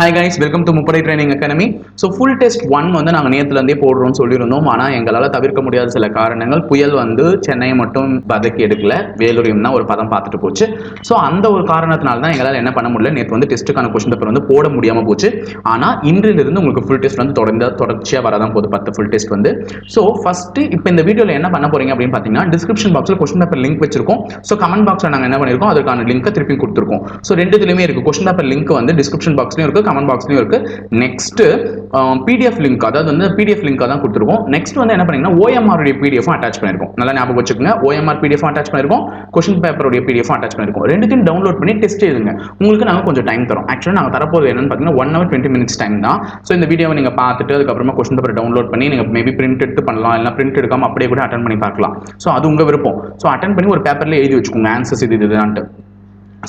Hi guys welcome to முப்படை training academy so full test one வந்து நாங்கள் நேற்றுலேருந்தே போடுறோம்னு சொல்லியிருந்தோம். ஆனால் எங்களால் தவிர்க்க முடியாத சில காரணங்கள். புயல் வந்து சென்னையை மட்டும் பதக்கி எடுக்கல. வேலூரியம் தான் ஒரு பதம் பார்த்துட்டு போச்சு. ஸோ அந்த ஒரு காரணத்தினால தான் எங்களால் என்ன பண்ண முடியல? நேற்று வந்து டெஸ்ட்டுக்கான கொஸ்டின் பேப்பர் வந்து போட முடியாமல் போச்சு. ஆனால் இன்றிலிருந்து உங்களுக்கு ஃபுல் டெஸ்ட் வந்து தொடர்ந்து தொடர்ச்சியாக வரதான் போகுது. பத்து ஃபுல் டெஸ்ட் வந்து. ஸோ ஃபஸ்ட்டு இப்போ இந்த வீடியோவில் என்ன பண்ண போகிறீங்க அப்படின்னு பார்த்தீங்கன்னா டிஸ்கிரிப்ஷன் பாக்ஸில் கொஷின் பேப்பர் லிங்க் வச்சிருக்கோம். ஸோ கமெண்ட் பாக்ஸில் நாங்கள் என்ன பண்ணியிருக்கோம்? அதுக்கான லிங்க்கை திருப்பி கொடுத்துருக்கோம். ஸோ ரெண்டுத்துலையுமே இருக்குது கொஷின் பேப்பர் லிங்க் வந்து டிஸ்கிரிப்ஷன் பாக்ஸ்லையும் இருக்குது கமெண்ட் பாக்ஸ்லையும் இருக்குது நெக்ஸ்ட் பிடிஎஃப் லிங்க் அதாவது வந்து பிடிஎஃப் லிங்காக தான் கொடுத்துருக்கோம். நெக்ஸ்ட் வந்து என்ன பண்ணீங்கன்னா ஓஎம்ஆர் உடைய பிடிஎஃப் அட்டாச் பண்ணிருக்கோம். நல்லா ஞாபகம் வச்சுக்கோங்க. ஓஎம்ஆர் பிடிஎஃப் அட்டாச் பண்ணிருக்கோம். கொஸ்டின் பேப்பருடைய பிடிஎஃப் அட்டாச் பண்ணிருக்கோம். ரெண்டுத்தையும் டவுன்லோட் பண்ணி டெஸ்ட் எழுதுங்க. உங்களுக்கு நாங்கள் கொஞ்சம் டைம் தரோம். ஆக்சுவலாக நாங்கள் தரப்போது என்னன்னு பார்த்தீங்கன்னா one hour twenty minutes time தான். ஸோ இந்த வீடியோவை நீங்கள் பார்த்துட்டு அதுக்கப்புறமா கொஸ்டின் பேப்பர் டவுன்லோட் பண்ணி நீங்கள் மேபி பிரிண்ட் எடுத்து பண்ணலாம். இல்லை பிரிண்ட் எடுக்காமல் அப்படியே கூட அட்டன் பண்ணி பார்க்கலாம். ஸோ அது உங்கள் விருப்பம். ஸோ அட்டன் பண்ணி ஒரு பேப்பரில் எழுதி வச்சுக்கோங்க. ஆன்சர்ஸ் இது இதுதான்ட்டு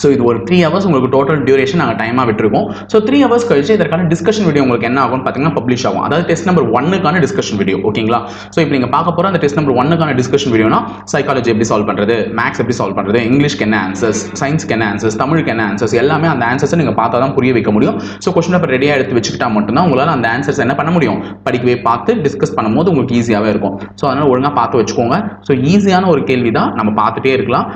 ஸோ இது ஒரு த்ரீ ஹவர்ஸ் உங்களுக்கு டோட்டல் டியூரேஷன் நாங்கள் டைமாக விட்டுருக்கோம். ஸோ த்ரீ ஹவர்ஸ் கழிச்சு இதற்கான டிஸ்கஷன் வீடியோ உங்களுக்கு என்ன ஆகும்னு பார்த்தீங்கன்னா பப்ளிஷ் ஆகும். அதாவது டெஸ்ட் நம்பர் ஒன்னுக்கான டிஸ்கஷன் வீடியோ ஓகேங்களா ஸோ இப்போ நீங்கள் பார்க்க போகிற அந்த டெஸ்ட் நம்பர் ஒன்னுக்கான டிஸ்கஷன் வீடியோனா சைக்காலஜி எப்படி சால்வ் பண்ணுறது மேக்ஸ் எப்படி சால்வ் பண்ணுறது இங்கிலீஷ்க்கு என்ன ஆன்சர்ஸ் சயின்ஸ்க்கு என்ன ஆன்சர்ஸ் தமிழுக்கு என்ன ஆன்சர்ஸ் எல்லாமே அந்த ஆன்சர்ஸை நீங்கள் பார்த்தா தான் புரிய வைக்க முடியும். ஸோ கொஸ்டின் பேப்பர் ரெடியாக எடுத்து வச்சுக்கிட்டா மட்டும்தான் உங்களால் அந்த ஆன்சர்ஸ் என்ன பண்ண முடியும்? படிக்கவே பார்த்து டிஸ்கஸ் பண்ணும்போது உங்களுக்கு ஈஸியாகவே இருக்கும். ஸோ அதனால் ஒழுங்காக பார்த்து வச்சுக்கோங்க. ஸோ ஈஸியான ஒரு கேள்வி தான் நம்ம பார்த்துட்டே இருக்கலாம்.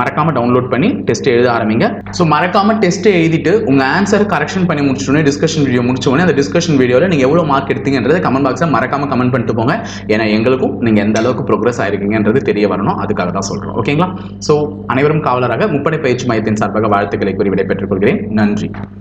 மறக்காமல் டவுன்லோட் பண்ணி டெஸ்ட் எழுதி ஆரம்பிங்க. ஸோ மறக்காம டெஸ்ட் எழுதிட்டு உங்க ஆன்சர் கரெக்ஷன் பண்ணி முடிச்சோடனே டிஸ்கஷன் வீடியோ முடிச்ச உடனே அந்த டிஸ்கஷன் வீடியோவில் நீங்க எவ்வளவு மார்க் எடுத்தீங்கன்றதை கமெண்ட் பாக்ஸில் மறக்காம கமெண்ட் பண்ணிட்டு போங்க. ஏன்னா எங்களுக்கும் நீங்க எந்த அளவுக்கு ப்ரோக்ரஸ் ஆயிருக்கீங்கன்றது தெரிய வரணும். அதுக்காக தான் சொல்றோம். ஓகேங்களா ஸோ அனைவரும் காவலராக முப்படை பயிற்சி மையத்தின் சார்பாக வாழ்த்துக்களை கூறி விடைபெற்றுக் கொள்கிறேன். நன்றி.